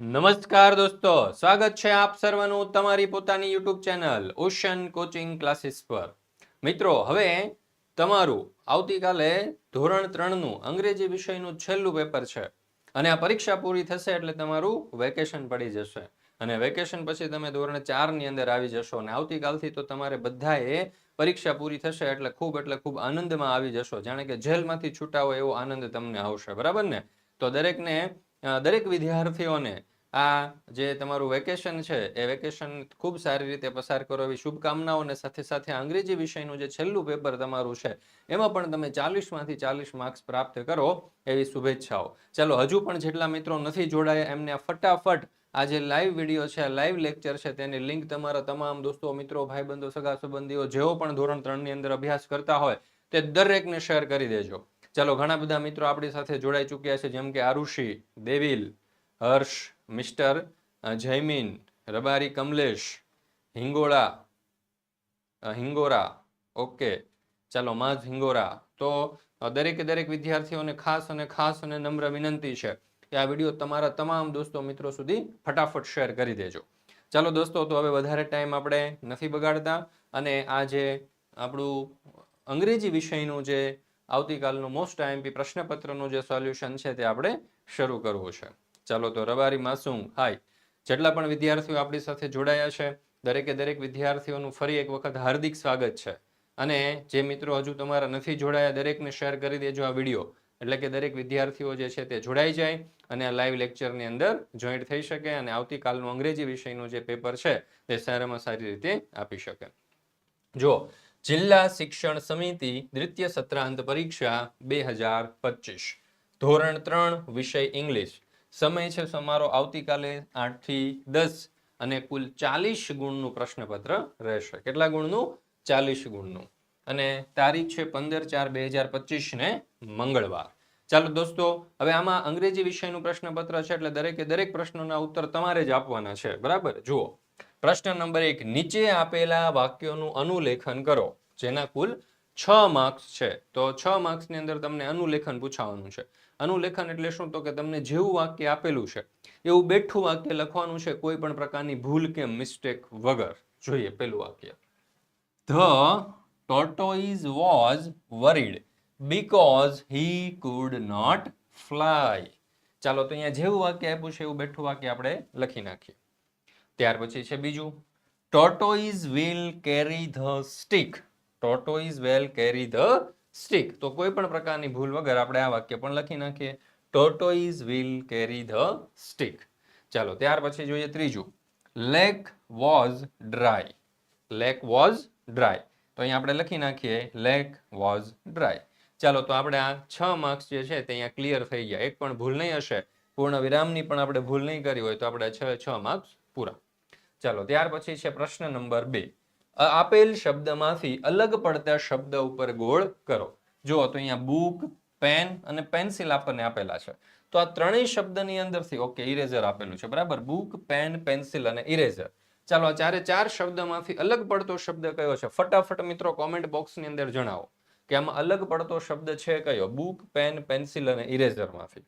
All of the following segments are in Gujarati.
નમસ્કાર દોસ્તો, સ્વાગત છે આપ સર્વનું તમારી પોતાની YouTube channel Ocean Coaching Classes પર. મિત્રો, હવે તમારું આવતીકાલે ધોરણ ત્રણનું અંગ્રેજી વિષયનું છેલ્લું પેપર છે અને આ પરીક્ષા પૂરી થશે એટલે તમારું વેકેશન પડી જશે. અને વેકેશન પછી તમે ધોરણ ચારની અંદર આવી જશો અને આવતીકાલથી તો તમારે બધાએ પરીક્ષા પૂરી થશે એટલે ખૂબ એટલે ખૂબ આનંદમાં આવી જશો. જાણે કે જેલમાંથી છૂટા હોય એવો આનંદ તમને આવશે. બરાબર ને? તો દરેકને દરેક વિદ્યાર્થીઓને આ જે તમારું વેકેશન છે, એ વેકેશન ખૂબ સારી રીતે પસાર કરો એવી શુભકામનાઓ અને સાથે સાથે અંગ્રેજી વિષયનું જે છેલ્લું પેપર તમારું છે, એમાં પણ તમે ચાલીસમાંથી ચાલીસ માર્ક્સ પ્રાપ્ત કરો એવી શુભેચ્છાઓ. ચાલો, હજુ પણ જેટલા મિત્રો નથી જોડાયા, એમને ફટાફટ આ જે લાઈવ વીડિયો છે લાઈવ લેક્ચર છે, તેની લિંક તમારા તમામ દોસ્તો, મિત્રો, ભાઈબંધો સગા સંબંધીઓ જેઓ પણ ધોરણ ત્રણની અંદર અભ્યાસ કરતા હોય, તે દરેકને શેર કરી દેજો. ચાલો, ઘણા બધા મિત્રો આપણી સાથે જોડાઈ ચૂક્યા છે, જેમ કે આરુષિ, દેવિલ, હર્ષ મિસ્ટર જયમીન, રબારી કમલેશ, હિંગોળા હિંગોરા, ઓકે, ચાલો માઝ હિંગોરા. તો દરેકે દરેક વિદ્યાર્થીઓને ખાસ અને ખાસ અને નમ્ર વિનંતી છે કે આ વીડિયો તમારા તમામ દોસ્તો મિત્રો સુધી ફટાફટ શેર કરી દેજો. ચાલો દોસ્તો, તો હવે વધારે ટાઈમ આપણે નથી બગાડતા અને આ જે આપણું અંગ્રેજી વિષયનું જે આવતીકાલનું મોસ્ટ આઈએમપી પ્રશ્નપત્રનું જે સોલ્યુશન છે તે આપણે શરૂ કરવું છે. ચાલો તો રબારી માસુમ હાય જેટલા પણ વિદ્યાર્થીઓ આપણી સાથે જોડાયા છે, દરેકે દરેક વિદ્યાર્થીઓનું ફરી એક વખત હાર્દિક સ્વાગત છે. અને જે મિત્રો હજુ તમારા નથી જોડાયા, દરેકને શેર કરી દેજો આ વીડિયો એટલે કે દરેક વિદ્યાર્થીઓ જે છે તે જોડાઈ જાય અને આ લાઈવ લેક્ચરની અંદર જોઈન્ટ થઈ શકે અને આવતીકાલનું અંગ્રેજી વિષયનું જે પેપર છે તે સારામાં સારી રીતે આપી શકે. જો જિલ્લા શિક્ષણ સમિતિ દ્વિતીય સત્રાંત પરીક્ષા બે હજાર પચીસ. ધોરણ ત્રણ, વિષય ઇંગ્લિશ સમય છે તમારો આવતીકાલે આઠથી દસ અને કુલ ચાલીસ ગુણનું પ્રશ્નપત્ર રહેશે. કેટલા ગુણનું? ચાલીસ ગુણનું. અને તારીખ છે પંદર ચાર બે હજાર પચીસ ને મંગળવાર. ચાલો દોસ્તો, હવે આમાં અંગ્રેજી વિષયનું પ્રશ્નપત્ર છે એટલે દરેકે દરેક પ્રશ્નોના ઉત્તર તમારે જ આપવાના છે. બરાબર? જુઓ. પ્રશ્ન નંબર એક, નીચે આપેલા વાક્યોનું અનુલેખન કરો, જેના કુલ છ માર્ક્સ છે. તો છ માર્ક્સની અંદર તમને અનુલેખન પૂછાવાનું છે. અનુલેખન એટલે શું? તો કે તમને જેવું વાક્ય આપેલું છે, એવું બેઠું વાક્ય લખવાનું છે, કોઈ પણ પ્રકારની ભૂલ કે મિસ્ટેક વગર. જોઈએ પેલું વાક્ય. The tortoise was worried because he could not fly. ચાલો, તો અહીંયા જેવું વાક્ય આપ્યું છે, એવું બેઠું વાક્ય આપણે લખી નાખીએ. ત્યાર પછી છે બીજું. Tortoise will carry the stick tortoise will carry the stick તો કોઈ પણ પ્રકારની ભૂલ વગર આપણે આ વાક્ય પણ લખી નાખીએ. Tortoise will carry the stick ચાલો, ત્યાર પછી જોઈએ ત્રીજું. Lake was dry lake was dry તો અહીંયા આપણે લખી નાખીએ લેક વોઝ ડ્રાય ચાલો, તો આપણે આ છ માર્ક્સ જે છે તે અહીંયા ક્લિયર થઈ ગયા. એક પણ ભૂલ નહીં હશે. પૂર્ણ વિરામની પણ આપણે ભૂલ નહીં કરી હોય તો આપણે છ છ માર્ક્સ પૂરા. ચાલો, ત્યાર પછી છે પ્રશ્ન નંબર બે. આપેલ શબ્દમાંથી અલગ પડતા શબ્દ ઉપર ગોળ કરો. જુઓ, તો અહીંયા બુક, પેન અને પેન્સિલ આપણને આપેલા છે. તો આ ત્રણેય શબ્દની અંદરથી, ઓકે, ઇરેઝર આપેલું છે, બરાબર? બુક, પેન, પેન્સિલ અને ઇરેઝર. ચાલો, આ ચારે ચાર શબ્દમાંથી અલગ પડતો શબ્દ કયો છે? ફટાફટ મિત્રો કોમેન્ટ બોક્સની અંદર જણાવો કે આમાં અલગ પડતો શબ્દ છે કયો? બુક, પેન, પેન્સિલ અને ઇરેઝરમાંથી.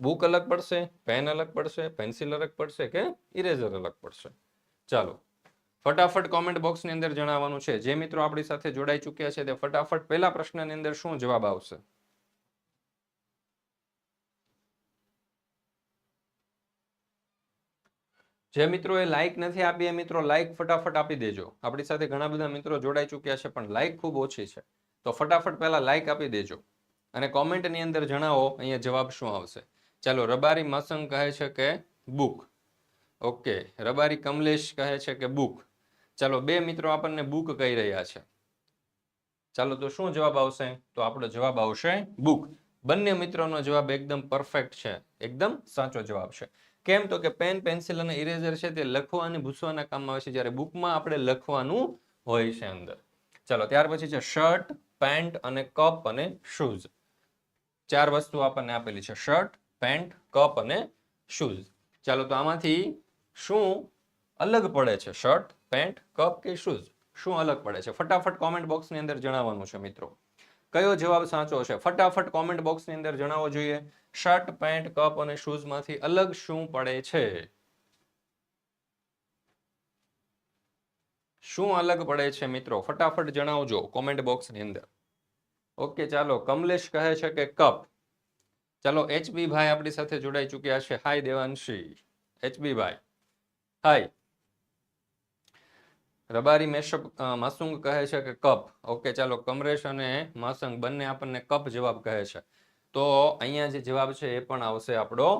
બુક અલગ પડશે, પેન અલગ પડશે, પેન્સિલ અલગ પડશે કે ઇરેઝર અલગ પડશે? ચાલો. ફટાફટ કોમેન્ટ બોક્સની અંદર જણાવવાનું છે. જે મિત્રો આપણી સાથે જોડાઈ ચૂક્યા છે તે ફટાફટ પહેલા પ્રશ્નની અંદર શું જવાબ આવશે? જે મિત્રોએ લાઇક નથી આપી એ મિત્રો લાઇક ફટાફટ આપી દેજો. આપણી સાથે ઘણા બધા મિત્રો જોડાઈ ચૂક્યા છે પણ લાઇક ખૂબ ઓછી છે. તો ફટાફટ પહેલા લાઇક આપી દેજો. અને કોમેન્ટની અંદર જણાવો અહીંયા જવાબ શું આવશે. ચાલો, રબારી માસંગ કહે છે કે બુક ઓકે રબારી કમલેશ કહે છે કે બુક ચાલો બે મિત્રો આપણને બુક કહી રહ્યા છે. ચાલો તો શું જવાબ આવશે? તો આપણો જવાબ આવશે બુક બંને મિત્રોનો જવાબ એકદમ પરફેક્ટ છે. એકદમ સાચો જવાબ છે. કેમ? તો કે પેન પેન્સિલ અને ઇરેઝર છે તે લખવા અને ભૂસવાના કામમાં આવે છે. જ્યારે બુકમાં આપણે લખવાનું હોય છે અંદર. ચાલો, ત્યાર પછી છે શર્ટ પેન્ટ અને કપ અને શૂઝ ચાર વસ્તુ આપણને આપેલી છે. શર્ટ પેન્ટ કપ અને શૂઝ ચાલો, તો આમાંથી શું અલગ પડે છે? શર્ટ પેન્ટ, કપ કે શૂઝ? શું અલગ પડે છે? ફટાફટ કોમેન્ટ બોક્સની અંદર જણાવવાનું છે મિત્રો. કયો જવાબ સાચો છે ફટાફટ કોમેન્ટ બોક્સની અંદર જણાવવો જોઈએ. શર્ટ પેન્ટ કપ અને શૂઝમાંથી અલગ શું પડે છે? શું અલગ પડે છે મિત્રો? ફટાફટ જણાવજો કોમેન્ટ બોક્સની અંદર. ઓકે ચાલો. કમલેશ કહે છે કે કપ ચાલો એચબી ભાઈ આપણી સાથે જોડાઈ ચૂક્યા છે. હાય દેવાંશી. એચબી ભાઈ. હાય રબારી મેશપ માસુંગ કહે છે કે કપ. ઓકે ચાલો, કમરેશ અને માસંગ બંને આપણને કપ જવાબ કહે છે. તો અહીંયા જે જવાબ છે એ પણ આવશે આપણો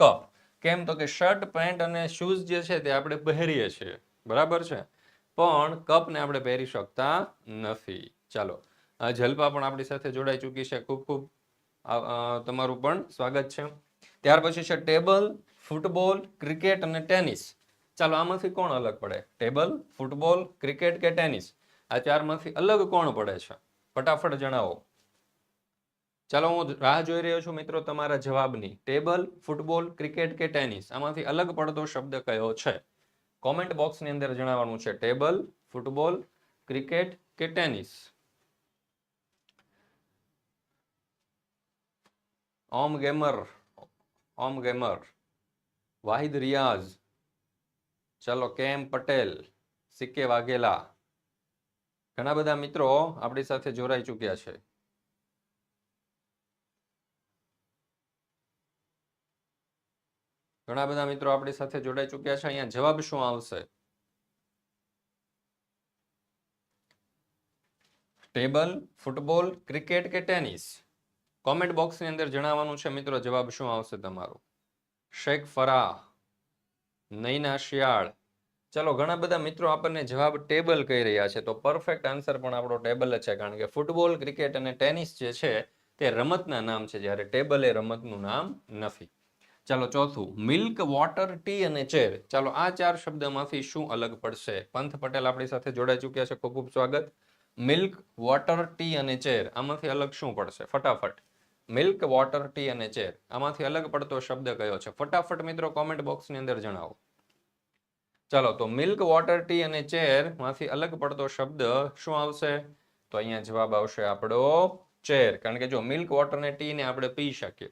કપ. કેમ? તો કે શર્ટ, પેન્ટ અને શૂઝ જે છે તે આપણે પહેરીએ છીએ. બરાબર છે? પણ કપને આપણે પહેરી શકતા નથી. ચાલો જલપા પણ આપણી સાથે જોડાઈ ચૂકી છે. ખૂબ ખૂબ તમારું પણ સ્વાગત છે. ત્યાર પછી છે ટેબલ, ફૂટબોલ, ક્રિકેટ અને ટેનિસ. ચાલો, આમાંથી કોણ અલગ પડે? ટેબલ, ફૂટબોલ, ક્રિકેટ કે ટેનિસ? આ ચારમાંથી અલગ કોણ પડે છે? ફટાફટ જણાવો. ચાલો, હું રાહ જોઈ રહ્યો છું મિત્રો તમારા જવાબની. ટેબલ, ફૂટબોલ, ક્રિકેટ કે ટેનિસ? આમાંથી અલગ પડતો શબ્દ કયો છે? કોમેન્ટ બોક્સની અંદર જણાવવાનું છે. ટેબલ, ફૂટબોલ, ક્રિકેટ કે tennis? Om gamer Om gamer. Wahid Riyaz. ચલો કેમ પટેલ, સિક્કે વાઘેલા. ઘણા બધા મિત્રો આપણી સાથે જોડાઈ ચૂક્યા છે. ઘણા બધા મિત્રો આપણી સાથે જોડાઈ ચૂક્યા છે. અહીંયા જવાબ શું આવશે? ટેબલ, ફૂટબોલ, ક્રિકેટ કે ટેનિસ? કોમેન્ટ બોક્સની અંદર જણાવવાનું છે. મિત્રો, જવાબ શું આવશે તમારો? શેખ ફરાહ. નૈના શિયાળ. ચલો, ઘણા બધા મિત્રો આપણને જવાબ ટેબલ કહી રહ્યા છે, તો પરફેક્ટ આન્સર પણ આપણો ટેબલ જ છે, કારણ કે ફૂટબોલ ક્રિકેટ અને ટેનિસ જે છે, તે રમતના નામ છે, જ્યારે ટેબલ એ રમતનું નામ નથી. ચાલો, ચોથું મિલ્ક વોટર ટી અને ચેર ચાલો, આ ચાર શબ્દમાંથી શું અલગ પડશે? પંથ પટેલ આપણી સાથે જોડાઈ ચૂક્યા છે, ખૂબ ખૂબ સ્વાગત. મિલ્ક વોટર ટી અને ચેર આમાંથી અલગ શું પડશે? ફટાફટ. મિલ્ક, વોટર, ટી અને ચેર. આમાંથી અલગ પડતો શબ્દ કયો છે? ફટાફટ મિત્રો કોમેન્ટ બોક્સની અંદર જણાવો. ચાલો, તો મિલ્ક, વોટર, ટી અને ચેરમાંથી અલગ પડતો શબ્દ શું આવશે? તો અહીંયા જવાબ આવશે આપણો ચેર. કારણ કે જો મિલ્ક, વોટર ને ટી ને આપણે પી શકીએ.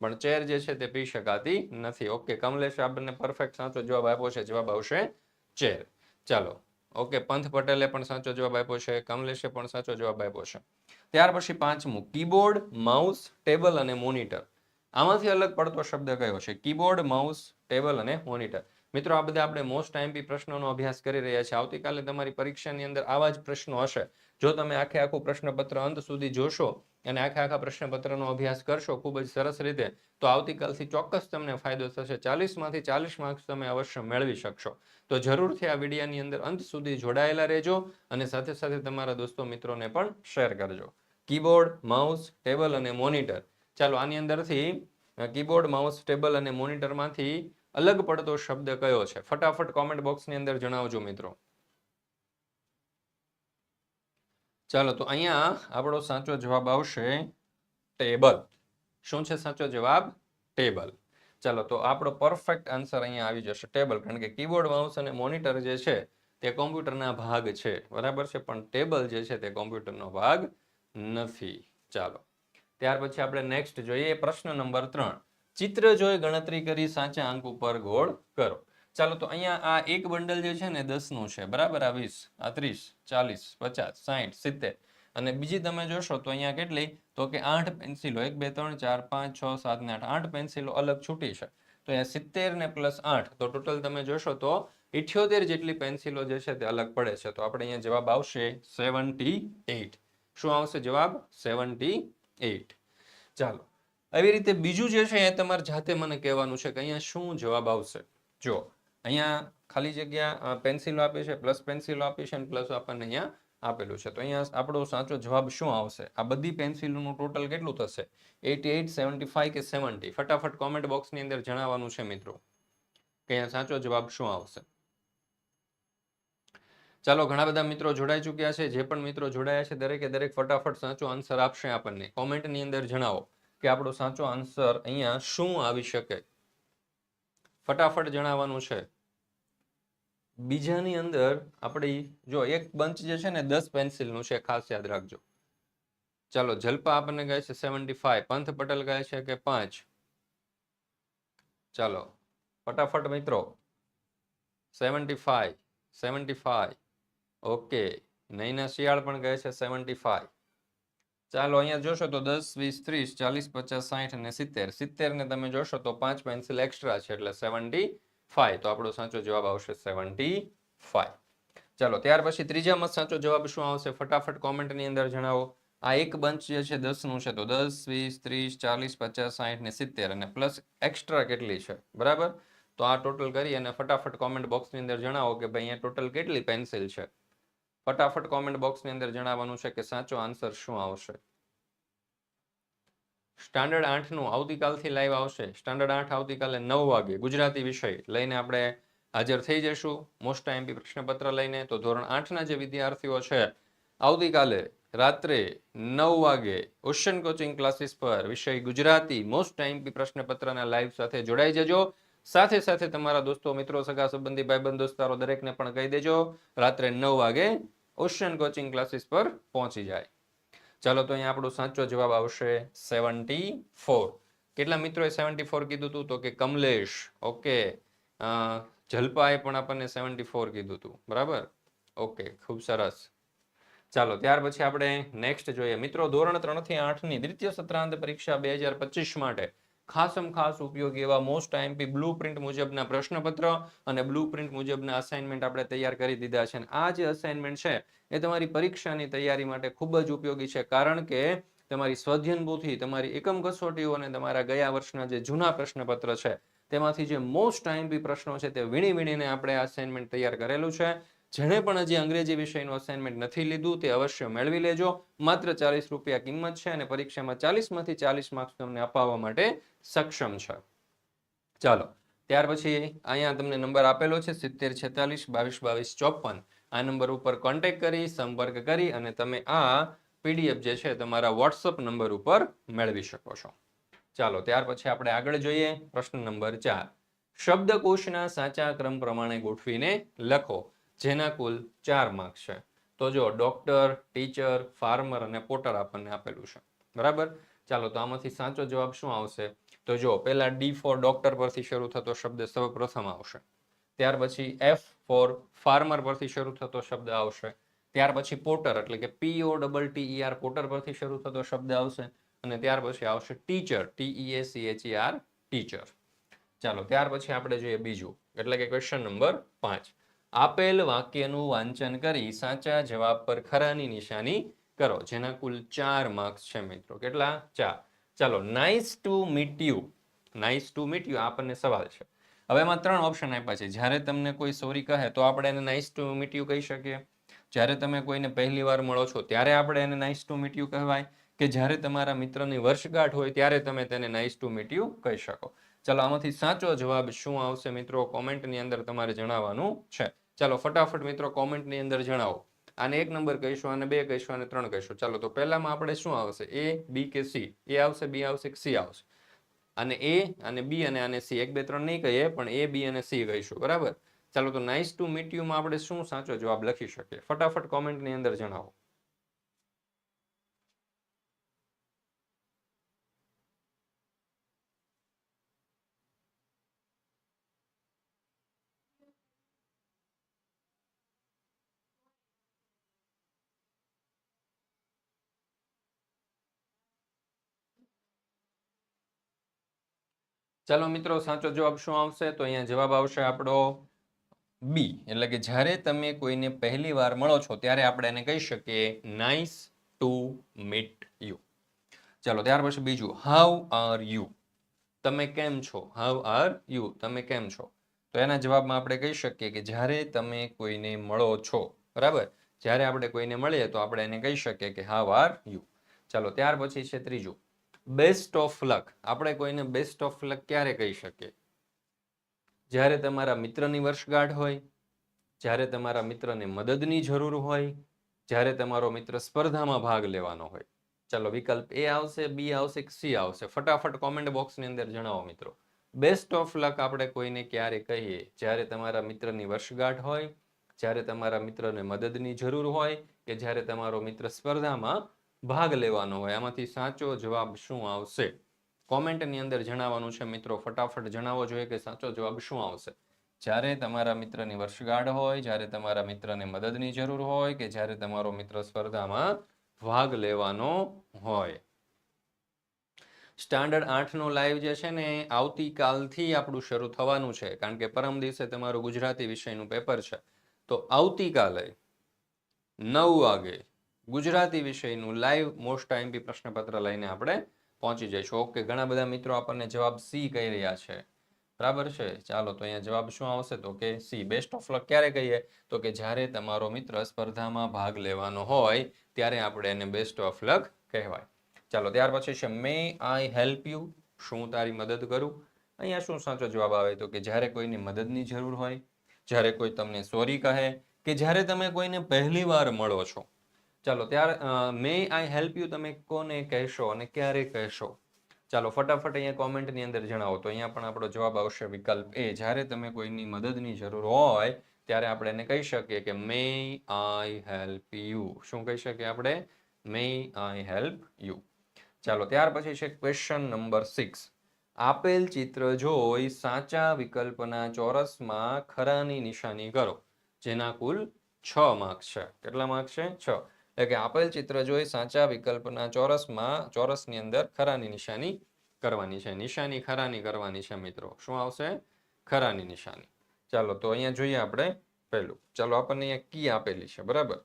પણ ચેર જે છે તે પી શકાતી નથી. ઓકે કમલેશ આપણને પરફેક્ટ સાચો જવાબ આપ્યો છે. જવાબ આવશે ચેર. ચાલો ઓકે, પંથ પટેલે પણ સાચો જવાબ આપ્યો છે, કમલેશે પણ સાચો જવાબ આપ્યો છે. ત્યાર પછી પાંચમું, કીબોર્ડ, માઉસ, ટેબલ અને મોનિટર. આમાંથી અલગ પડતો શબ્દ કયો છે? કીબોર્ડ, માઉસ, ટેબલ અને મોનિટર. મિત્રો, આ બધા આપણે મોસ્ટ આઈએમપી પ્રશ્નોનો અભ્યાસ કરી રહ્યા છીએ. આવતીકાલે તમારી પરીક્ષાની અંદર આવા જ પ્રશ્નો હશે. જો તમે આખે આખું પ્રશ્નપત્ર અંત સુધી જોશો અને આખે આખા પ્રશ્નપત્રનો અભ્યાસ કરશો ખૂબ જ સરસ રીતે, તો આવતીકાલથી ચોક્કસ તમને ફાયદો થશે. ચાલીસમાંથી ચાલીસ માર્ક્સ તમે અવશ્ય મેળવી શકશો. તો જરૂરથી આ વિડીયાની અંદર અંત સુધી જોડાયેલા રહેજો અને સાથે સાથે તમારા દોસ્તો મિત્રોને પણ શેર કરજો. કીબોર્ડ, માઉસ, ટેબલ અને મોનિટર. ચાલો, આની અંદરથી કીબોર્ડ, માઉસ, ટેબલ અને મોનિટરમાંથી અલગ પડતો શબ્દ કયો છે? ફટાફટ કોમેન્ટ બોક્સની અંદર જણાવજો મિત્રો. ચાલો, તો અહીંયા આપણો સાચો જવાબ આવશે ટેબલ. શું છે સાચો જવાબ? ટેબલ. ચાલો, તો આપણો પરફેક્ટ આન્સર અહીંયા આવી જશે ટેબલ, કારણ કે કીબોર્ડ, માઉસ અને મોનિટર જે છે તે કોમ્પ્યુટરના ભાગ છે. બરાબર છે? પણ ટેબલ જે છે તે કોમ્પ્યુટરનો ભાગ નથી. ચાલો, ત્યાર પછી આપણે નેક્સ્ટ જોઈએ પ્રશ્ન નંબર ત્રણ. ચિત્ર જોઈ ગણતરી કરી સાચા અંક ઉપર ગોળ કરો. ચાલો તો અહીંયા આ એક બંડલ જે છે ને દસનું છે. બરાબર? આ વીસ, આ ત્રીસ, ચાલીસ, પચાસ સાહીઠ સિત્તેર. અને બીજી તમે જોશો તો અહીંયા કેટલી? તો કે આઠ પેન્સિલો. એક, બે, ત્રણ, ચાર, પાંચ, છ, સાત ને આઠ. આઠ પેન્સિલો અલગ છૂટી છે. તો અહીંયા સિત્તેર ને પ્લસ આઠ. તો ટોટલ તમે જોશો તો ઇઠ્યોતેર જેટલી પેન્સિલો જે છે તે અલગ પડે છે. તો આપણે અહીંયા જવાબ આવશે સેવન્ટી એઇટ શું આવશે જવાબ? સેવન્ટી એઇટ ચાલો. આવી રીતે બીજું જે છે એ તમારે જાતે મને કહેવાનું છે કે અહીંયા શું જવાબ આવશે? જો અહીંયા ખાલી જગ્યા પેન્સિલો આપી છે, પ્લસ પેન્સિલો આપી છે અને પ્લસ આપણને અહીંયા આપેલું છે. તો અહીંયા આપણો સાચો જવાબ શું આવશે? આ બધી પેન્સિલોનું ટોટલ કેટલું થશે? એટી એઇટ સેવન્ટી ફાઈવ કે સેવન્ટી? ફટાફટ કોમેન્ટ બોક્સની અંદર જણાવવાનું છે મિત્રો કે અહીંયા સાચો જવાબ શું આવશે. ચાલો, ઘણા બધા મિત્રો જોડાઈ ચૂક્યા છે. જે પણ મિત્રો જોડાયા છે દરેકે દરેક ફટાફટ સાચો આન્સર આપશે આપણને. કોમેન્ટની અંદર જણાવો કે આપણો સાચો આન્સર અહીંયા શું આવી શકે? ફટાફટ જણાવવાનું છે. બીજાની અંદર આપણી જો એક બંચ જે છે ને દસ પેન્સિલનું છે, ખાસ યાદ રાખજો. ચાલો, જલ્પા આપણને કહે છે સેવન્ટી ફાઈવ, પંથ પટેલ કહે છે કે પાંચ. ચાલો, ફટાફટ મિત્રો. Seventy five seventy five. Okay, Naina Shiyal પણ કહે છે સેવન્ટી ફાઈવ. ચાલો અહીંયા જોશો તો દસ, વીસ, ત્રીસ, ચાલીસ, પચાસ સાઠ અને સિત્તેર. સિત્તેર ને તમે જોશો તો પાંચ પેન્સિલ એક્સ્ટ્રા છે એટલે સેવન્ટી ફાઈવ તો આપણો સાચો જવાબ આવશે સેવન્ટી ફાઈવ ચાલો, ત્યાર પછી ત્રીજામાં સાચો જવાબ શું આવશે? ફટાફટ કોમેન્ટની અંદર જણાવો. આ એક બંચ જે છે દસનું છે તો દસ, વીસ, ત્રીસ, ચાલીસ, પચાસ સાઠ ને સિત્તેર અને પ્લસ એક્સ્ટ્રા કેટલી છે? બરાબર? તો આ ટોટલ કરી અને ફટાફટ કોમેન્ટ બોક્સની અંદર જણાવો કે ભાઈ અહીંયા ટોટલ કેટલી પેન્સિલ છે? ફટાફટ કોમેન્ટ બોક્સની અંદર જણાવવાનું છે કે સાચો આન્સર શું આવશે? સ્ટાન્ડર્ડ આઠનું આવતીકાલથી લાઈવ આવશે. સ્ટાન્ડર્ડ આઠ આવતીકાલે નવ વાગે ગુજરાતી વિષય લઈને આપણે હાજર થઈ જઈશું. મોસ્ટ એમપી પ્રશ્નપત્ર લઈને. તો ધોરણ આઠના જે વિદ્યાર્થીઓ છે, આવતીકાલે રાત્રે નવ વાગે ઓશન કોચિંગ ક્લાસીસ પર વિષય ગુજરાતી મોસ્ટ એમપી પ્રશ્નપત્રના લાઈવ સાથે જોડાઈ જજો. સાથે સાથે તમારા દોસ્તો, મિત્રો, સગા સંબંધી, ભાઈબંધ, દોસ્તારો દરેકને પણ કહી દેજો, રાત્રે નવ વાગે ઓશિયન કોચિંગ ક્લાસીસ પર પહોંચી જાય. ચાલો તો અહીંયા આપણો સાચો જવાબ આવશે સેવન્ટી ફોર. કેટલા મિત્રોએ સેવન્ટી ફોર કીધું હતું તો કે કમલેશ. ઓકે. જલપાએ પણ આપણને સેવન્ટી ફોર કીધું હતું બરાબર? ઓકે, ખૂબ સરસ. ચાલો, ત્યાર પછી આપણે નેક્સ્ટ જોઈએ. મિત્રો, ધોરણ ત્રણથી આઠની દ્વિતીય સત્રાંત પરીક્ષા બે હજાર પચીસ માટે. ખાસમ ખાસ ઉપયોગી એવા મોસ્ટ આઈએમપી બ્લુ પ્રિન્ટ મુજબના પ્રશ્નપત્ર અને બ્લુ પ્રિન્ટ મુજબના અસાઇનમેન્ટ આપણે તૈયાર કરી દીધા છે. અને આ જે અસાઇનમેન્ટ છે, એ તમારી પરીક્ષાની તૈયારી માટે ખૂબ જ ઉપયોગી છે. કારણ કે તમારી સ્વધ્યનભૂથી તમારી એકમ કસોટીઓ અને તમારા ગયા વર્ષના જે જૂના પ્રશ્નપત્ર છે, તેમાંથી જે મોસ્ટ આઈએમપી પ્રશ્નો છે, તે વીણી વીણીને આપણે અસાઇનમેન્ટ તૈયાર કરેલું છે. જેણે પણ હજી અંગ્રેજી વિષયનું અસાઇનમેન્ટ નથી લીધું, તે અવશ્ય મેળવી લેજો. માત્ર ચાલીસ રૂપિયા કિંમત છે અને પરીક્ષામાં ચાલીસમાંથી ચાલીસ માર્ક્સ તમને અપાવવા માટે સક્ષમ છે. ચાલો, ત્યાર પછી અહીંયા તમને નંબર આપેલો છે સિત્તેર છેતાલીસ બાવીસ બાવીસ ચોપન. આ નંબર ઉપર કોન્ટેક કરી, સંપર્ક કરી અને તમે આ પીડીએફ જે છે તમારા વોટ્સઅપ નંબર ઉપર મેળવી શકો છો. ચાલો, ત્યાર પછી આપણે આગળ જોઈએ પ્રશ્ન નંબર ચાર. શબ્દકોશના સાચા ક્રમ પ્રમાણે ગોઠવીને લખો. જેના કુલ ચાર માર્ક્સ છે. તો જો ડોક્ટર ટીચર ફાર્મર અને પોટર આપણને આપેલું છે. બરાબર? ચાલો, તો આમાંથી સાચો જવાબ શું આવશે? તો જો, પહેલા ડી ફોર ડોક્ટર પરથી શરૂ થતો શબ્દ સૌપ્રથમ આવશે. ત્યાર પછી એફ ફોર ફાર્મર પરથી શરૂ થતો શબ્દ આવશે. ત્યાર પછી પોટર એટલે કે પીઓ ડબલ ટી આર પોટર પરથી શરૂ થતો શબ્દ આવશે. અને ત્યાર પછી આવશે teacher T A C R teacher ચાલો, ત્યાર પછી આપણે જોઈએ બીજું. એટલે કે ક્વેશ્ચન નંબર પાંચ. આપેલ વાક્યનું વાંચન કરી સાચા જવાબ પર ખરાની નિશાની કરો, જેના કુલ ચાર માર્ક્સ છે મિત્રો. કેટલા? ચાર. ચાલો nice to meet you nice to meet you આપણને સવાલ છે. હવે એમાં ત્રણ ઓપ્શન આપ્યા છે. જ્યારે તમને કોઈ સોરી કહે, તો આપણે એને નાઇસ ટુ મીટ યુ કહી શકીએ. જ્યારે તમે કોઈને પહેલી વાર મળો છો, ત્યારે આપણે એને નાઇસ ટુ મીટ યુ કહેવાય. કે જ્યારે તમારા મિત્રની વર્ષગાંઠ હોય, ત્યારે તમે તેને નાઇસ ટુ મીટ યુ કહી શકો. ચાલો, આમાંથી સાચો જવાબ શું આવશે મિત્રો? કોમેન્ટની અંદર તમારે જણાવવાનું છે. ચાલો ફટાફટ મિત્રો કોમેન્ટની અંદર જણાવો. આને એક નંબર કહીશું, આને બે કહીશું અને ત્રણ કહીશું. ચાલો તો પહેલામાં આપણે શું આવશે? એ બી કે સી એ આવશે બી આવશે કે સી આવશે? અને એ અને બી અને આને સી એક, બે, ત્રણ નહીં કહીએ, પણ એ બી અને સી કહીશું, બરાબર? ચાલો તો નાઇસ ટુ મીટ યુમાં આપણે શું સાચો જવાબ લખી શકીએ? ફટાફટ કોમેન્ટની અંદર જણાવો. ચાલો મિત્રો, સાચો જવાબ શું આવશે? તો અહીંયા જવાબ આવશે આપણો બી એટલે કે જ્યારે તમે કોઈને પહેલી વાર મળો છો, ત્યારે આપણે એને કહી શકીએ નાઇસ ટુ મીટ યુ ચાલો, ત્યાર પછી બીજું હાઉ આર યુ તમે કેમ છો? હાઉ આર યુ તમે કેમ છો? તો એના જવાબમાં આપણે કહી શકીએ કે જ્યારે તમે કોઈને મળો છો, બરાબર? જ્યારે આપણે કોઈને મળીએ, તો આપણે એને કહી શકીએ કે હાઉ આર યુ ચાલો, ત્યાર પછી છે ત્રીજું બેસ્ટ ઓફ લક. આપણે કોઈને બેસ્ટ ઓફ લક ક્યારે કહી શકીએ? જ્યારે તમારા મિત્રની વર્ષગાંઠ હોય, જ્યારે તમારા મિત્રને મદદની જરૂર હોય, જ્યારે તમારો મિત્ર સ્પર્ધામાં ભાગ લેવાનો હોય. ચાલો, વિકલ્પ એ આવશે, બી આવશે કે સી આવશે? ફટાફટ કોમેન્ટ બોક્સની અંદર જણાવો મિત્રો. બેસ્ટ ઓફ લક આપણે કોઈને ક્યારે કહીએ? જ્યારે તમારા મિત્રની વર્ષગાંઠ હોય, જ્યારે તમારા મિત્રને મદદની જરૂર હોય, કે જ્યારે તમારો મિત્ર સ્પર્ધામાં ભાગ લેવાનો હોય, આમાંથી સાચો જવાબ શું આવશે? કોમેન્ટની અંદર જણાવવાનું છે મિત્રો. ફટાફટ જણાવો જોઈએ કે સાચો જવાબ શું આવશે? જ્યારે તમારા મિત્રની વર્ષગાંઠ હોય, જ્યારે તમારા મિત્રને મદદની જરૂર હોય કે જ્યારે તમારો મિત્ર સ્પર્ધામાં ભાગ લેવાનો હોય. સ્ટાન્ડર્ડ આઠનો લાઈવ જે છે ને, આવતીકાલથી આપણું શરૂ થવાનું છે. કારણ કે પરમ દિવસે તમારું ગુજરાતી વિષયનું પેપર છે. તો આવતીકાલે નવ વાગે ગુજરાતી વિષયનું લાઈવ મોસ્ટ આઈએમપી પ્રશ્નપત્ર લઈને આપણે પહોંચી જઈશું. ઓકે ઘણા બધા મિત્રો આપણને જવાબ સી કહી રહ્યા છે. બરાબર છે? ચાલો, તો અહીંયા જવાબ શું આવશે? તો કે સી બેસ્ટ ઓફ લક ક્યારે કહીએ? તો કે જ્યારે તમારો મિત્ર સ્પર્ધામાં ભાગ લેવાનો હોય, ત્યારે આપણે એને બેસ્ટ ઓફ લક કહેવાય. ચાલો, ત્યાર પછી છે મે આઈ હેલ્પ યુ શું તારી મદદ કરું? અહીંયા શું સાચો જવાબ આવે? તો કે જ્યારે કોઈની મદદની જરૂર હોય, જ્યારે કોઈ તમને સોરી કહે, કે જ્યારે તમે કોઈને પહેલી વાર મળો છો ચાલો, ત્યાર મે આઈ હેલ્પ યુ તમે કોને કહેશો અને ક્યારે કહેશો? ચાલો, ફટાફટ અહીંયા કોમેન્ટની અંદર જણાવો. તો અહીંયા પણ આપણો જવાબ આવશે વિકલ્પ એ જ્યારે તમે કોઈની મદદની જરૂર હોય, ત્યારે આપણે એને કહી શકીએ કે મે આઈ હેલ્પ યુ શું કહી શકીએ આપણે? મે આઈ હેલ્પ યુ ચાલો, ત્યાર પછી છે ક્વેશ્ચન નંબર સિક્સ આપેલ ચિત્ર જોઈ સાચા વિકલ્પના ચોરસમાં ખરાની નિશાની કરો, જેના કુલ છ માર્ક્સ છે. કેટલા માર્ક્સ છે? છ. એટલે કે આપેલ ચિત્ર જોઈ સાચા વિકલ્પના ચોરસમાં, ચોરસની અંદર ખરાની નિશાની કરવાની છે. નિશાની ખરાની કરવાની છે મિત્રો. શું આવશે? ખરાની નિશાની. ચાલો, તો અહીંયા જોઈએ આપણે પહેલું. ચાલો, આપણને અહીંયા કી આપેલી છે. બરાબર?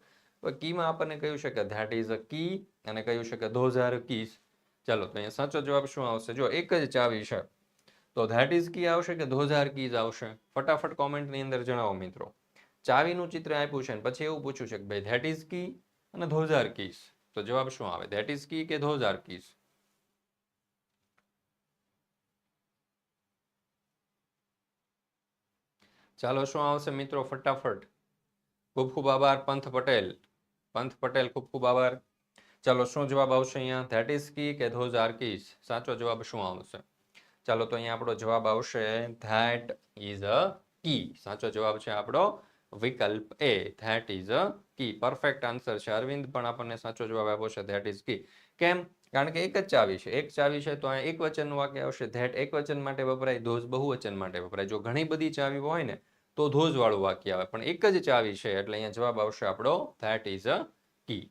કીમાં આપણને કહ્યું છે કે ધેટ ઇઝ અ કી અને કહ્યું છે કે ધોઝ આર કીઝ ચાલો, તો અહીંયા સાચો જવાબ શું આવશે? જો એક જ ચાવી છે, તો ધેટ ઇઝ કી આવશે કે ધોઝ આર કીઝ આવશે? ફટાફટ કોમેન્ટની અંદર જણાવો મિત્રો. ચાવીનું ચિત્ર આપ્યું છે પછી એવું પૂછ્યું છે કે ભાઈ ધેટ ઇઝ કી અને ધોઝ આર કીઝ તો જવાબ શું આવે? ધેટ ઇઝ કી કે ધોઝ આર કીઝ ચાલો શું આવશે મિત્રો? ફટાફટ. ખૂબ ખૂબ આભાર, પંથ પટેલ. પંથ પટેલ, ખૂબ ખૂબ આભાર. ચાલો શું જવાબ આવશે અહીંયા? ધેટ ઇઝ કી કે ધોઝ આર કીઝ સાચો જવાબ શું આવશે? ચાલો તો અહીંયા આપણો જવાબ આવશે ધેટ ઇઝ અ કી સાચો જવાબ છે આપણો વિકલ્પ A that is a key perfect answer છે. અરવિંદ પણ આપણને સાચો જવાબ આપ્યો છે ધેટ ઇઝ કી કેમ? કારણ કે એક જ ચાવી છે. એક ચાવી છે તો અહીંયા એક વચનનું વાક્ય આવશે. ધેટ એક વચન માટે વપરાય ધોઝ બહુવચન માટે વપરાય. જો ઘણી બધી ચાવી હોય ને, તો ધોઝ વાળું વાક્ય આવે. પણ એક જ ચાવી છે એટલે અહીંયા જવાબ આવશે આપણો ધેટ ઇઝ અ કી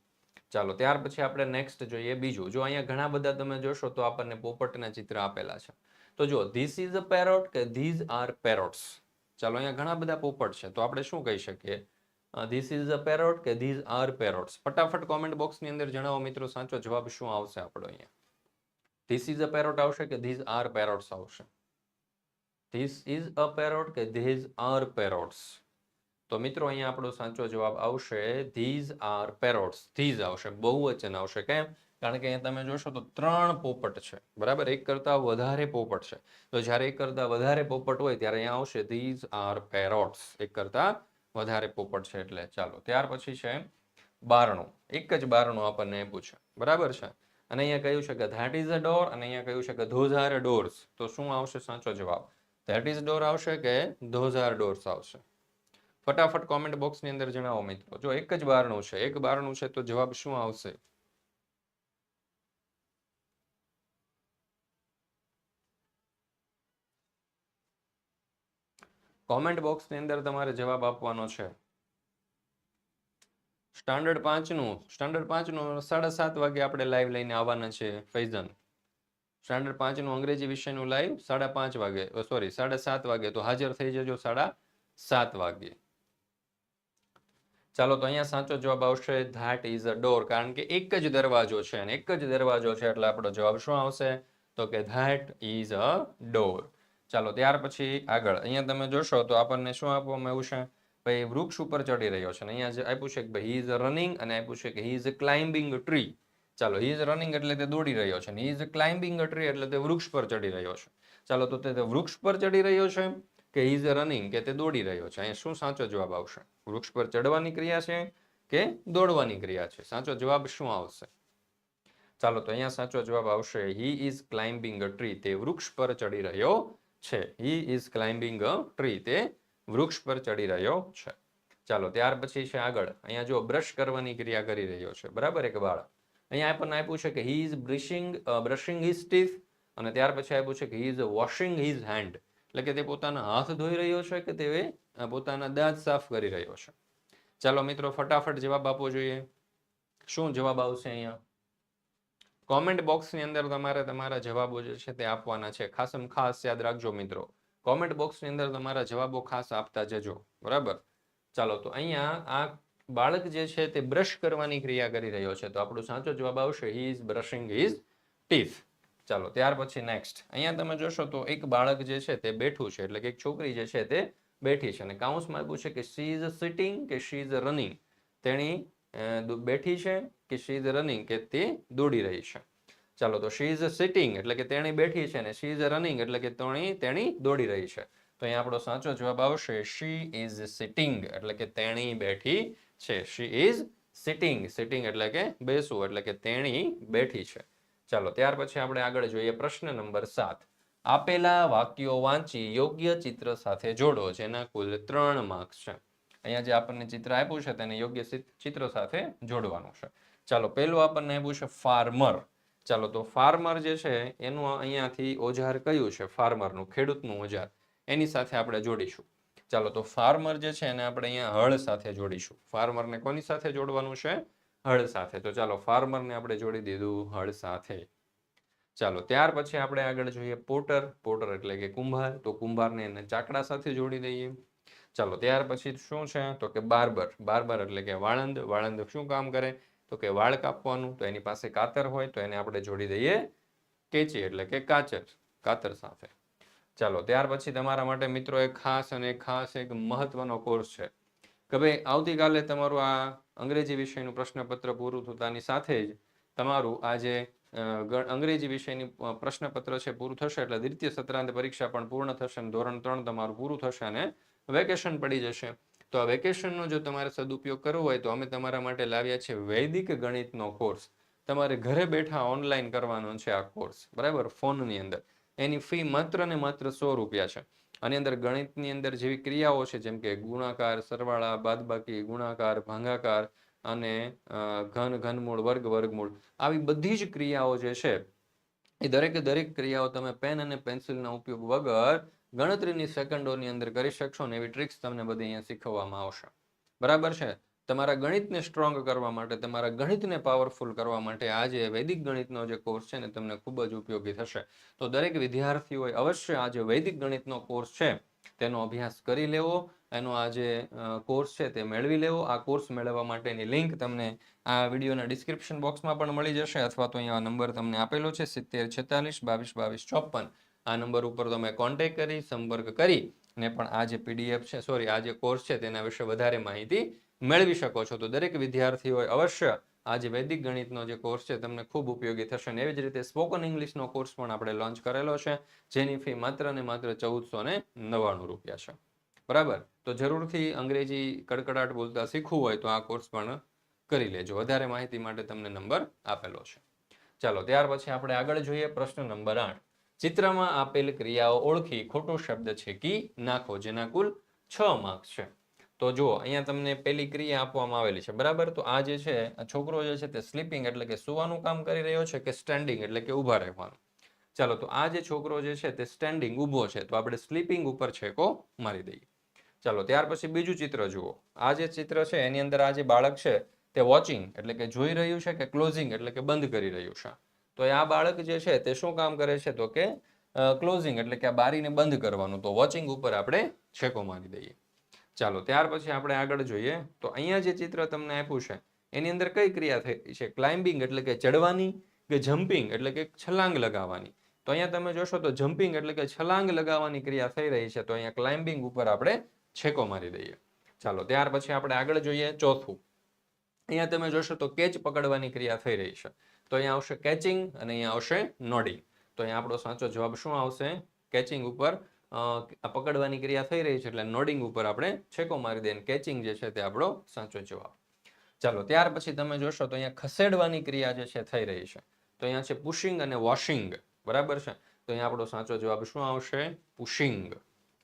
ચાલો, ત્યાર પછી આપણે નેક્સ્ટ જોઈએ બીજું. જો અહીંયા ઘણા બધા તમે જોશો તો આપણને પોપટના ચિત્ર આપેલા છે. તો જો ધીસ ઇઝ અ પેરોટ કે ધીઝ આર પેરોટ્સ ચાલો, અહીંયા ઘણા બધા પોપટ છે. તો આપણે શું કહી શકીએ? ધીસ ઇઝ અ પેરોટ કે ધીઝ આર પેરોટ્સ ફટાફટ કોમેન્ટ બોક્સની અંદર જણાવો મિત્રો, સાચો જવાબ શું આવશે આપણો અહીંયા? ધીસ ઇઝ અ પેરોટ આવશે કે ધીઝ આર પેરોટ્સ આવશે? ધીસ ઇઝ અ પેરોટ કે ધીઝ આર પેરોટ્સ તો મિત્રો, અહીંયા આપણો સાચો જવાબ આવશે ધીઝ આર પેરોટ્સ ધીઝ આવશે, બહુવચન આવશે. કેમ? કારણ કે અહીંયા તમે જોશો તો ત્રણ પોપટ છે. બરાબર? એક કરતા વધારે પોપટ છે. તો જ્યારે એક કરતા વધારે પોપટ હોય ત્યારે અહીંયા આવશે. ધીઝ આર પેરોટ્સ એક કરતા વધારે પોપટ છે એટલે ચાલો. ત્યાર પછી છે બારણું. એક જ બારણું આપણને આપ્યું છે. બરાબર છે? અને અહીંયા કહ્યું છે કે ધેટ ઇઝ અ ડોર અને અહીંયા કહ્યું છે કે ધોઝ આર ડોર્સ તો શું આવશે? સાચો જવાબ. ધેટ ઇઝ ડોર આવશે કે ધોઝ આર ડોર્સ આવશે? ફટાફટ કોમેન્ટ બોક્સની અંદર જણાવો મિત્રો. જો એક જ બારણું છે, એક બારણું છે તો જવાબ શું આવશે? કોમેન્ટ બોક્સની અંદર તમારે જવાબ આપવાનો છે. સ્ટાન્ડર્ડ પાંચનું સ્ટાન્ડર્ડ પાંચનું સાડા સાત વાગે આપણે લાઈવ લઈને આવવાના છે, ફૈઝન. સ્ટાન્ડર્ડ પાંચનું અંગ્રેજી વિષયનું લાઈવ સાડા પાંચ વાગે સોરી સાડા સાત વાગે, તો હાજર થઈ જજો સાડા સાત વાગે. ચાલો, તો અહીંયા સાચો જવાબ આવશે ધેટ ઇઝ અ ડોર કારણ કે એક જ દરવાજો છે અને એક જ દરવાજો છે, એટલે આપણો જવાબ શું આવશે? તો કે ધેટ ઇઝ અ ડોર ચાલો, ત્યાર પછી આગળ. અહીંયા તમે જોશો તો આપણને શું આપવામાં આવ્યું છે? ભાઈ, વૃક્ષ ઉપર ચડી રહ્યો છે અને અહીંયા જે આપ્યું છે કે ભાઈ હી ઇઝ રનિંગ અને આપ્યું છે કે હી ઇઝ ક્લાઇમ્બિંગ ટ્રી ચાલો હી ઇઝ રનિંગ એટલે તે દોડી રહ્યો છે હી ઇઝ ક્લાઇમ્બિંગ ટ્રી એટલે તે વૃક્ષ પર ચડી રહ્યો છે. ચાલો, તો તે વૃક્ષ પર ચડી રહ્યો છે કે હી ઇઝ રનિંગ કે તે દોડી રહ્યો છે? અહીંયા શું સાચો જવાબ આવશે? વૃક્ષ પર ચડવાની ક્રિયા છે કે દોડવાની ક્રિયા છે? સાચો જવાબ શું આવશે? ચાલો, તો અહીંયા સાચો જવાબ આવશે હી ઇઝ ક્લાઇમ્બિંગ ટ્રી તે વૃક્ષ પર ચડી રહ્યો છે. He is climbing a tree તે વૃક્ષ પર ચડી રહ્યો છે. ચાલો, ત્યાર પછી છે આગળ. અહીંયા જો બ્રશ કરવાની ક્રિયા કરી રહ્યો છે. બરાબર એક બાળક. અહીંયા આપણને આપ્યું છે કે he is brushing brushing his teeth અને ત્યાર પછી આપ્યું છે કે he is washing his hand એટલે કે તે પોતાના હાથ ધોઈ રહ્યો છે કે તે પોતાના દાંત સાફ કરી રહ્યો છે. ચાલો મિત્રો, ફટાફટ જવાબ આપવો જોઈએ. શું જવાબ આવશે અહીંયા? કોમેન્ટ બોક્સની અંદર તમારે તમારા જવાબો જે છે તે આપવાના છે. ખાસમ ખાસ યાદ રાખજો મિત્રો. કોમેન્ટ બોક્સની અંદર તમારા જવાબો ખાસ આપતા જજો. બરાબર? ચાલો, તો અહીંયા આ બાળક જે છે તે બ્રશ કરવાની ક્રિયા કરી રહ્યો છે. તો આપણો સાચો જવાબ આવશે he is brushing his teeth ચાલો, ત્યાર પછી નેક્સ્ટ અહીંયા તમે જોશો તો એક બાળક જે છે તે બેઠું છે. એટલે કે એક છોકરી જે છે તે બેઠી છે. અને કાઉન્સમાં આપ્યું છે કે શી ઇઝ સિટિંગ કે શી ઇઝ રનિંગ તેણી બેઠી છે કે શી ઇઝ રનિંગ કે તે દોડી રહી છે. ચાલો, તો શી ઇઝ સિટિંગ એટલે કે તેણી બેઠી છે ને શી ઇઝ રનિંગ એટલે કે તેણી તેણી દોડી રહી છે. તો અહીંયા આપણો સાચો જવાબ આવશે શી ઇઝ સિટિંગ એટલે કે તેણી બેઠી છે. શી ઇઝ સિટિંગ સિટિંગ એટલે કે બેસવું એટલે કે તેણી બેઠી છે. ચાલો, ત્યાર પછી આપણે આગળ જોઈએ પ્રશ્ન નંબર સાત. આપેલા વાક્યો વાંચી યોગ્ય ચિત્ર સાથે જોડો, જેના કુલ ત્રણ માર્ક્સ છે. અહીંયા જે આપણને ચિત્ર આપ્યું છે તેને યોગ્ય ચિત્ર સાથે જોડવાનું છે. ચાલો, પહેલું આપણને આપ્યું છે ફાર્મર ચાલો, તો ફાર્મર જે છે, એનું અહીંયાથી ઓજાર કયું છે? ફાર્મરનું ખેડૂતનું ઓજાર. એની સાથે આપણે જોડીશું. ચાલો, તો ફાર્મર જે છે, એને આપણે અહીંયા હળ સાથે જોડીશું. ફાર્મરને કોની સાથે જોડવાનું છે? હળ સાથે. તો ચાલો ફાર્મરને આપણે જોડી દીધું હળ સાથે. ચાલો, ત્યાર પછી આપણે આગળ જોઈએ પોટર. પોટર એટલે કે કુંભાર. તો કુંભારને એને ચાકડા સાથે જોડી દઈએ. ચાલો, ત્યાર પછી શું છે? તો કે બાર્બર. બાર્બર એટલે કે વાળંદ. વાળંદ શું કામ કરે? તો કે વાળ કાપવાનું, તો એની પાસે કાતર હોય, તો એને આપણે જોડી દઈએ કેચી એટલે કે કાચર, કાતર સાથે. ચાલો, ત્યાર પછી તમારા માટે મિત્રો એક ખાસ અને ખાસ એક મહત્વનો કોર્સ છે. કે ભાઈ, આવતીકાલે તમારું આ અંગ્રેજી વિષયનું પ્રશ્નપત્ર પૂરું થતાની સાથે જ તમારું આ જે અંગ્રેજી વિષયની પ્રશ્નપત્ર છે, પૂરું થશે એટલે દ્વિતીય સત્રાંત પરીક્ષા પણ પૂર્ણ થશે અને ધોરણ ત્રણ તમારું પૂરું થશે અને વેકેશન પડી જશે. તો આ વેકેશનનો જો તમારે સદુપયોગ કરવો હોય તો અમે તમારા માટે લાવ્યા છે વૈદિક ગણિતનો કોર્સ. તમારે ઘરે બેઠા ઓનલાઈન કરવાનો છે આ કોર્સ. બરાબર? ફોનની અંદર. એની ફી માત્ર ને માત્ર સો રૂપિયા છે. આની અંદર ગણિતની અંદર જેવી ક્રિયાઓ છે, જેમ કે ગુણાકાર, સરવાળા, બાદબાકી, ગુણાકાર, ભાંગાકાર અને ઘન, ઘનમૂળ, વર્ગ, વર્ગમૂળ. આવી બધી જ ક્રિયાઓ જે છે, એ દરેકે દરેક ક્રિયાઓ તમે પેન અને પેન્સિલના ઉપયોગ વગર ગણતરીની સેકન્ડોની અંદર કરી શકશો ને એવી ટ્રિક્સ તમને બધી અહીંયા શીખવવામાં આવશે. બરાબર છે? તમારા ગણિતને સ્ટ્રોંગ કરવા માટે, તમારા ગણિતને પાવરફુલ કરવા માટે આ જે વૈદિક ગણિતનો જે કોર્સ છે ને તમને ખૂબ જ ઉપયોગી થશે. તો દરેક વિદ્યાર્થીઓએ અવશ્ય આ જે વૈદિક ગણિતનો કોર્સ છે, તેનો અભ્યાસ કરી લેવો. એનો આ જે કોર્સ છે તે મેળવી લેવો. આ કોર્સ મેળવવા માટેની લિંક તમને આ વિડીયોના ડિસ્ક્રિપ્શન બોક્સમાં પણ મળી જશે, અથવા તો અહીંયા નંબર તમને આપેલો છે, સિત્તેર છેતાલીસ, બાવીસ બાવીસ, ચોપન. આ નંબર ઉપર તમે કોન્ટેક કરી, સંપર્ક કરી ને પણ આ જે પીડીએફ છે સોરી આ જે કોર્સ છે તેના વિશે વધારે માહિતી મેળવી શકો છો. તો દરેક વિદ્યાર્થીઓએ અવશ્ય આ જે વૈદિક ગણિતનો જે કોર્સ છે તમને ખૂબ ઉપયોગી થશે અને એવી જ રીતે સ્પોકન ઇંગ્લિશનો કોર્સ પણ આપણે લોન્ચ કરેલો છે, જેની ફી માત્ર ને માત્ર ચૌદસો ને નવ્વાણું રૂપિયા છે. બરાબર? તો જરૂરથી અંગ્રેજી કડકડાટ બોલતા શીખવું હોય તો આ કોર્સ પણ કરી લેજો. વધારે માહિતી માટે તમને નંબર આપેલો છે. ચાલો, ત્યાર પછી આપણે આગળ જોઈએ પ્રશ્ન નંબર આઠ. ચિત્રમાં આપેલ ક્રિયાઓ ઓળખી ખોટો શબ્દ છે કી, નાખો, જેના કુલ છ માર્ક્સ છે. તો જુઓ, અહીંયા તમને પેલી ક્રિયા આપવામાં આવેલી છે, બરાબર? તો આ જે છે છોકરો જે છે તે સ્લીપિંગ એટલે કે સુવાનું કામ કરી રહ્યો છે કે સ્ટેન્ડિંગ એટલે કે ઊભા રહેવાનું? ચાલો, તો આ જે છોકરો જે છે તે સ્ટેન્ડિંગ ઊભો છે, તો આપણે સ્લીપિંગ ઉપર છેકો મારી દઈએ. ચાલો, ત્યાર પછી બીજું ચિત્ર જુઓ. આ જે ચિત્ર છે, એની અંદર આ જે બાળક છે તે વોચિંગ એટલે કે જોઈ રહ્યું છે કે ક્લોઝિંગ એટલે કે બંધ કરી રહ્યું છે. તો આ બાળક જે છે તે શું કામ કરે છે તો કે ક્લોઝિંગ એટલે કે આ બારીને બંધ કરવાનું. તો વોચિંગ ઉપર આપણે છેકો મારી દઈએ. ચાલો, ત્યાર પછી આપણે આગળ જોઈએ. તો અહીંયા જે ચિત્ર તમને આપ્યું છે, એની અંદર કઈ ક્રિયા થઈ છે? ક્લાઇમ્બિંગ એટલે કે ચડવાની કે જમ્પિંગ એટલે કે છલાંગ લગાવવાની. તો અહીંયા તમે જોશો તો જમ્પિંગ એટલે કે છલાંગ લગાવવાની ક્રિયા થઈ રહી છે. તો અહીંયા ક્લાઇમ્બિંગ ઉપર આપણે છેકો મારી દઈએ. ચાલો, ત્યાર પછી આપણે આગળ જોઈએ ચોથું. અહીંયા તમે જોશો તો કેચ પકડવાની ક્રિયા થઈ રહી છે. તો અહીંયા આવશે કેચિંગ અને અહીંયા આવશે નોડિંગ તો અહીંયા આપણો સાચો જવાબ શું આવશે? કેચિંગ ઉપર પકડવાની ક્રિયા થઈ રહી છે એટલે નોડિંગ ઉપર આપણે છેકો મારી દઈએ કેચિંગ જે છે તે આપણો સાચો જવાબ. ચાલો, ત્યાર પછી તમે જોશો તો અહીંયા ખસેડવાની ક્રિયા જે છે થઈ રહી છે. તો અહીંયા છે પુશિંગ અને વોશિંગ બરાબર છે? તો અહીંયા આપણો સાચો જવાબ શું આવશે? પુશિંગ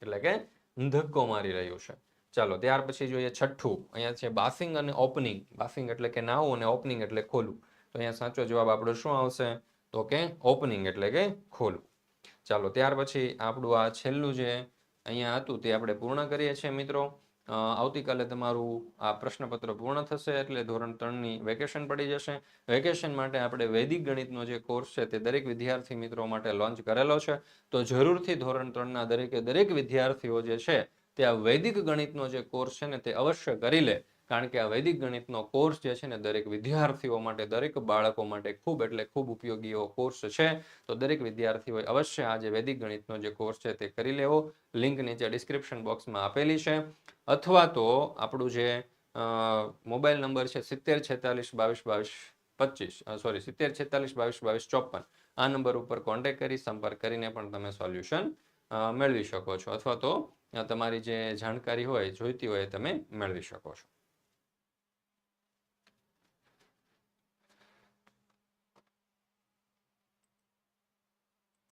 એટલે કે ધક્કો મારી રહ્યું છે. ચાલો, ત્યાર પછી જોઈએ છઠ્ઠું. અહીંયા છે બાસિંગ અને ઓપનિંગ બાસિંગ એટલે કે નાવું અને ઓપનિંગ એટલે ખોલવું તો અહીંયા સાચો જવાબ આપણો શું આવશે? તો કે ઓપનિંગ એટલે કે ખોલવું ચાલો, ત્યાર પછી આપણું આ છેલ્લું જે અહીંયા હતું તે આપણે પૂર્ણ કરીએ છીએ મિત્રો. આવતીકાલે તમારું આ પ્રશ્નપત્ર પૂર્ણ થશે એટલે ધોરણ ત્રણની વેકેશન પડી જશે. વેકેશન માટે આપણે વૈદિક ગણિતનો જે કોર્સ છે તે દરેક વિદ્યાર્થી મિત્રો માટે લોન્ચ કરેલો છે. તો જરૂરથી ધોરણ ત્રણના દરેકે દરેક વિદ્યાર્થીઓ જે છે તે આ વૈદિક ગણિતનો જે કોર્સ છે ને તે અવશ્ય કરી લે. કારણ કે આ વૈદિક ગણિતનો કોર્સ જે છે ને દરેક વિદ્યાર્થીઓ માટે, દરેક બાળકો માટે ખૂબ એટલે ખૂબ ઉપયોગી એવો કોર્સ છે. તો દરેક વિદ્યાર્થીઓએ અવશ્ય આ જે વૈદિક ગણિતનો જે કોર્સ છે તે કરી લેવો. લિંક નીચે ડિસ્ક્રિપ્શન બોક્સમાં આપેલી છે. અથવા તો આપણું જે મોબાઈલ નંબર છે સિત્તેર છેતાલીસ બાવીસ બાવીસ પચીસ સોરી સિત્તેર છેતાલીસ બાવીસ બાવીસ ચોપન. આ નંબર ઉપર કોન્ટેક કરી, સંપર્ક કરીને પણ તમે સોલ્યુશન મેળવી શકો છો. અથવા તો તમારી જે જાણકારી હોય, જોઈતી હોય તમે મેળવી શકો છો.